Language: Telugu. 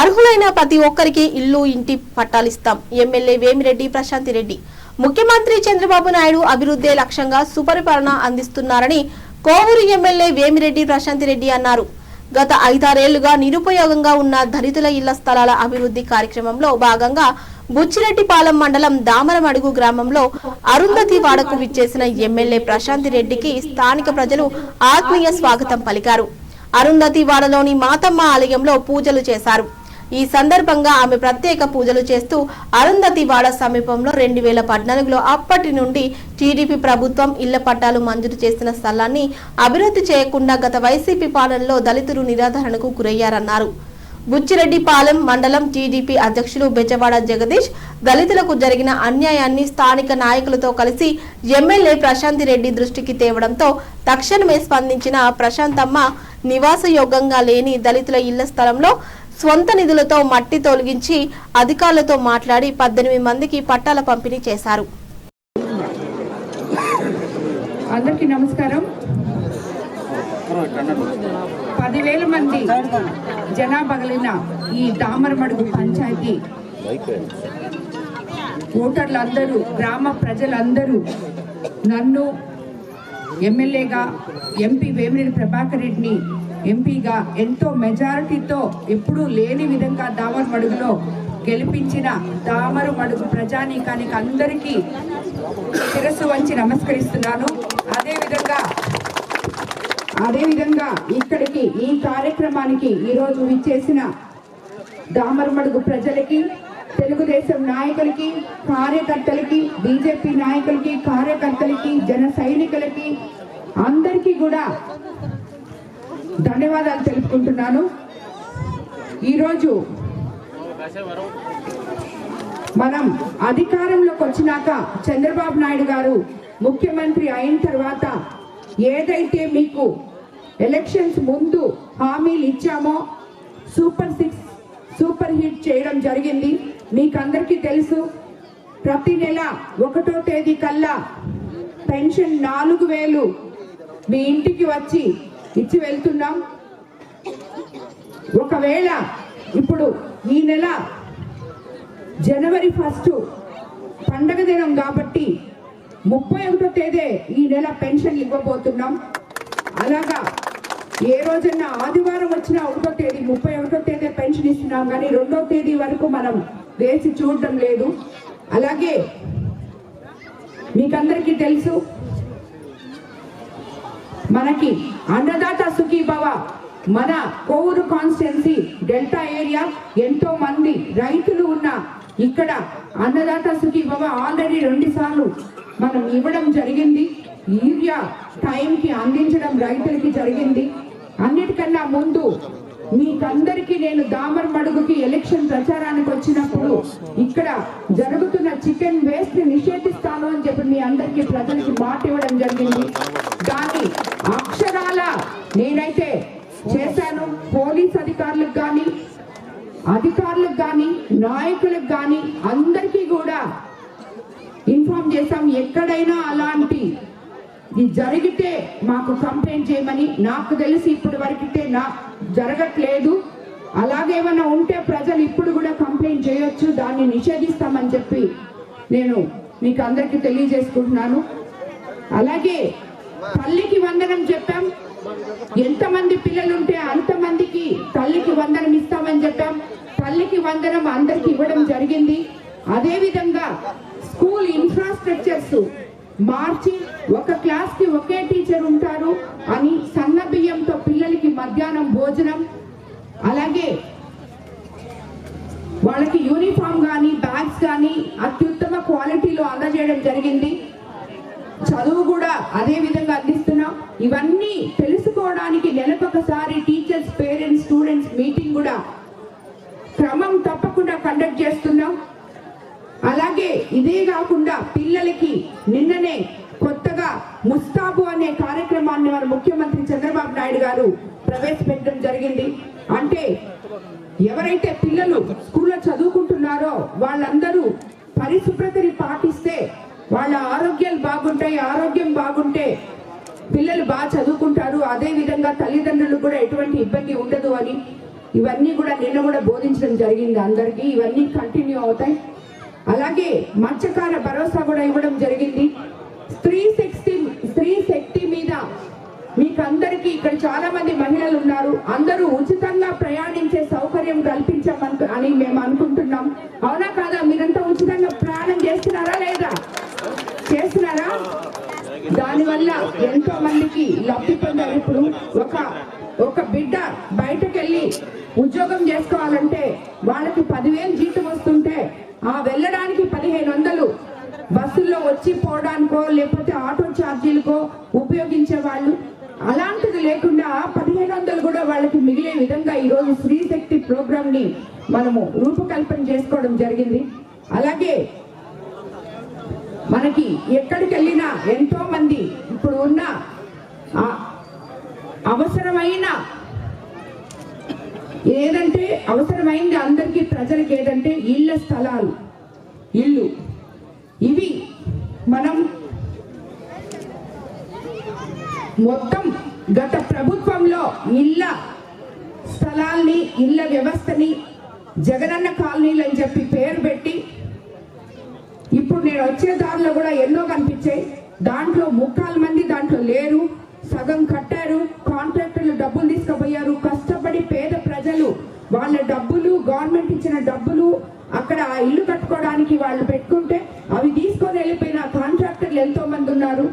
అర్హులైన ప్రతి ఒక్కరికి ఇల్లు ఇంటి పట్టాలిస్తాం. ఎమ్మెల్యే వేమిరెడ్డి ప్రశాంతి రెడ్డి. ముఖ్యమంత్రి చంద్రబాబు నాయుడు అభివృద్ధే లక్ష్యంగా సుపరిపాలన అందిస్తున్నారని కోవూరు ఎమ్మెల్యే వేమిరెడ్డి ప్రశాంతి రెడ్డి అన్నారు. గత ఐదారేళ్ళుగా నిరుపయోగంగా ఉన్న దళితుల ఇళ్ళ స్థలాల అభివృద్ధి కార్యక్రమంలో భాగంగా బుచ్చిరెడ్డిపాలెం మండలం దామరమడుగు గ్రామంలో అరుంధతి వాడకు విచ్చేసిన ఎమ్మెల్యే ప్రశాంతి రెడ్డికి స్థానిక ప్రజలు ఆత్మీయ స్వాగతం పలికారు. అరుంధతి వాడలోని మాతమ్మ ఆలయంలో పూజలు చేశారు. ఈ సందర్భంగా ఆమె ప్రత్యేక పూజలు చేస్తూ అరుంధతి వాడ సమీపంలో రెండు వేల పద్నాలుగులో అప్పటి నుండి టీడీపీ ప్రభుత్వం ఇళ్ళ పట్టాలు మంజూరు చేసిన స్థలాన్ని అభివృద్ధి చేయకుండా గత వైసీపీ పాలనలో దళితులు నిరాధరణకు గురయ్యారన్నారు. బుచ్చిరెడ్డిపాలెం మండలం టీడీపీ అధ్యక్షులు బెజవాడ జగదీష్ దళితులకు జరిగిన అన్యాయాన్ని స్థానిక నాయకులతో కలిసి ఎమ్మెల్యే ప్రశాంతి రెడ్డి దృష్టికి తేవడంతో తక్షణమే స్పందించిన ప్రశాంతమ్మ నివాసయోగ్యంగా లేని దళితుల ఇళ్ళ స్థలంలో స్వంత నిధులతో మట్టి తొలగించి అధికారులతో మాట్లాడి పద్దెనిమిది మందికి పట్టాల పంపిణీ చేశారు. అందరికీ నమస్కారం. పదివేల మంది జనాభా ఈ తామరమడుగు పంచాయతీ. ఓటర్లందరూ గ్రామ ప్రజలందరూ నన్ను ఎమ్మెల్యేగా ఎంపీ వేమిరెడ్డి ప్రభాకర్ రెడ్డిని ఎంపీగా ఎంతో మెజారిటీతో ఎప్పుడూ లేని విధంగా దామరమడుగులో గెలిపించిన దామరమడుగు ప్రజానీకానికి అందరికీ శిరస్సు వంచి నమస్కరిస్తున్నాను. అదేవిధంగా అదేవిధంగా ఇక్కడికి ఈ కార్యక్రమానికి ఈరోజు విచ్చేసిన దామరమడుగు ప్రజలకి తెలుగుదేశం నాయకులకి కార్యకర్తలకి బీజేపీ నాయకులకి కార్యకర్తలకి జన సైనికులకి అందరికీ కూడా ధన్యవాదాలు తెలుపుకుంటున్నాను. ఈరోజు మనం అధికారంలోకి వచ్చినాక చంద్రబాబు నాయుడు గారు ముఖ్యమంత్రి అయిన తర్వాత ఏదైతే మీకు ఎలక్షన్స్ ముందు హామీలు ఇచ్చామో సూపర్ సిక్స్ సూపర్ హిట్ చేయడం జరిగింది. మీకందరికీ తెలుసు ప్రతి నెల ఒకటో తేదీ కల్లా పెన్షన్ నాలుగు వేలు మీ ఇంటికి వచ్చి ఇచ్చి వెళ్తున్నాం. ఒకవేళ ఇప్పుడు ఈ నెల జనవరి ఫస్ట్ పండగ దినం కాబట్టి ముప్పై ఒకటో తేదీ ఈ నెల పెన్షన్ ఇవ్వబోతున్నాం. అలాగా ఏ రోజైనా ఆదివారం వచ్చిన ఒకటో తేదీ ముప్పై ఒకటో తేదీ పెన్షన్ ఇస్తున్నాం. కానీ రెండో తేదీ వరకు మనం వేసి చూడటం లేదు. అలాగే మీకందరికీ తెలుసు మనకి అన్నదాత సుఖీభవ మన కోవూరు కాన్స్టిట్యున్సీ డెల్టా ఏరియా ఎంతో మంది రైతులు ఉన్న ఇక్కడ అన్నదాత సుఖీభవ ఆల్రెడీ రెండు సార్లు మనం ఇవ్వడం జరిగింది. యూరియా టైంకి అందించడం రైతులకి జరిగింది. అన్నిటికన్నా ముందు మీకందరికీ నేను దామర్ మడుగుకి ఎలక్షన్ ప్రచారానికి వచ్చినప్పుడు ఇక్కడ జరుగుతున్న చికెన్ వేస్ట్ నిషేధిస్తాను అని చెప్పి మీ అందరికీ ప్రజలకి మాట ఇవ్వడం జరిగింది. దాన్ని అక్షరాల నేనైతే చేశాను. పోలీస్ అధికారులకు కానీ అధికారులకు కానీ నాయకులకు కానీ అందరికీ కూడా ఇన్ఫార్మ్ చేశాం ఎక్కడైనా అలాంటి ఇది జరిగితే మాకు కంప్లైంట్ చేయమని నాకు తెలిసి ఇప్పటి వరకితే నా జరగట్లేదు. అలాగేమైనా ఉంటే ప్రజలు ఇప్పుడు కూడా కంప్లైంట్ చేయొచ్చు దాన్ని నిషేధిస్తామని చెప్పి నేను మీకు అందరికీ తెలియజేసుకుంటున్నాను. అలాగే తల్లికి వందనం చెప్పాం. ఎంతమంది పిల్లలు ఉంటే అంతమందికి తల్లికి వందనం ఇస్తామని చెప్పాం. తల్లికి వందనం అందరికి ఇవ్వడం జరిగింది. అదేవిధంగా స్కూల్ ఇన్ఫ్రాస్ట్రక్చర్స్ మార్చి ఒక క్లాస్కి ఒకే టీచర్ ఉంటారు అని సన్న బియ్యంతో పిల్లలకి మధ్యాహ్నం భోజనం అలాగే వాళ్ళకి యూనిఫామ్ కానీ బ్యాగ్స్ కానీ అత్యుత్తమ క్వాలిటీలో అందజేయడం జరిగింది. చదువు కూడా అదే విధంగా అందిస్తున్నాం. ఇవన్నీ తెలుసుకోవడానికి నెలకొకసారి అలాగే ఇదే కాకుండా పిల్లలకి నిన్ననే కొత్తగా ముస్తాబు అనే కార్యక్రమాన్ని మన ముఖ్యమంత్రి చంద్రబాబు నాయుడు గారు ప్రవేశపెట్టడం జరిగింది. అంటే ఎవరైతే పిల్లలు స్కూల్లో చదువుకుంటున్నారో వాళ్ళందరూ పరిశుభ్రతని పాటిస్తే వాళ్ళ ఆరోగ్యాలు బాగుంటాయి ఆరోగ్యం బాగుంటే పిల్లలు బాగా చదువుకుంటారు. అదే విధంగా తల్లిదండ్రులు కూడా ఎటువంటి ఇబ్బంది ఉండదు అని ఇవన్నీ కూడా నిన్న కూడా బోధించడం జరిగింది అందరికీ. ఇవన్నీ కంటిన్యూ అవుతాయి. అలాగే మత్స్యకార భరోసా కూడా ఇవ్వడం జరిగింది. స్త్రీ శక్తి స్త్రీ శక్తి మీద మీకు అందరికీ ఇక్కడ చాలా మంది మహిళలు ఉన్నారు. అందరూ ఉచితంగా ప్రయాణించే సౌకర్యం కల్పించామను అని మేము అనుకుంటున్నాం. అవునా కాదా? మీరంతా ఉచితంగా ప్రయాణం చేస్తున్నారా లేదా? చేస్తున్నారా? దానివల్ల ఎంతో మందికి లబ్ధి పొందారు. ఇప్పుడు ఒక ఒక బిడ్డ బయటకు వెళ్ళి ఉద్యోగం చేసుకోవాలంటే వాళ్ళకి పదివేలు జీతం వస్తుంటే ఆ వెళ్ళడానికి పదిహేను వందలు బస్సుల్లో వచ్చి పోవడానికో లేకపోతే ఆటో ఛార్జీలకో ఉపయోగించే వాళ్ళు. అలాంటిది లేకుండా పదిహేను వందలు కూడా వాళ్ళకి మిగిలే విధంగా ఈరోజు స్త్రీ శక్తి ప్రోగ్రామ్ని మనము రూపకల్పన చేసుకోవడం జరిగింది. అలాగే మనకి ఎక్కడికి వెళ్ళినా ఎంతో మంది ఇప్పుడు ఉన్న అవసరమైన ఏదంటే అవసరమైంది అందరికీ ప్రజలకు ఏదంటే ఇళ్ళ స్థలాలు ఇల్లు ఇవి మనం మొత్తం గత ప్రభుత్వంలో ఇళ్ళ స్థలాల్ని ఇళ్ళ వ్యవస్థని జగనన్న కాలనీలు అని చెప్పి పేరు పెట్టి ఇప్పుడు నేను వచ్చే దారిలో కూడా ఎన్నో కనిపించాయి. దాంట్లో ముక్కాలు మంది దాంట్లో లేరు. సగం కట్టారు కాంట్రాక్టర్లు డబ్బులు తీసుకుపోయారు. కష్టపడి పేద ప్రజలు వాళ్ళ డబ్బులు గవర్నమెంట్ ఇచ్చిన డబ్బులు అక్కడ ఆ ఇల్లు కట్టుకోవడానికి వాళ్ళు పెట్టుకుంటే అవి తీసుకొని వెళ్ళిపోయిన కాంట్రాక్టర్లు ఎంతో మంది ఉన్నారు.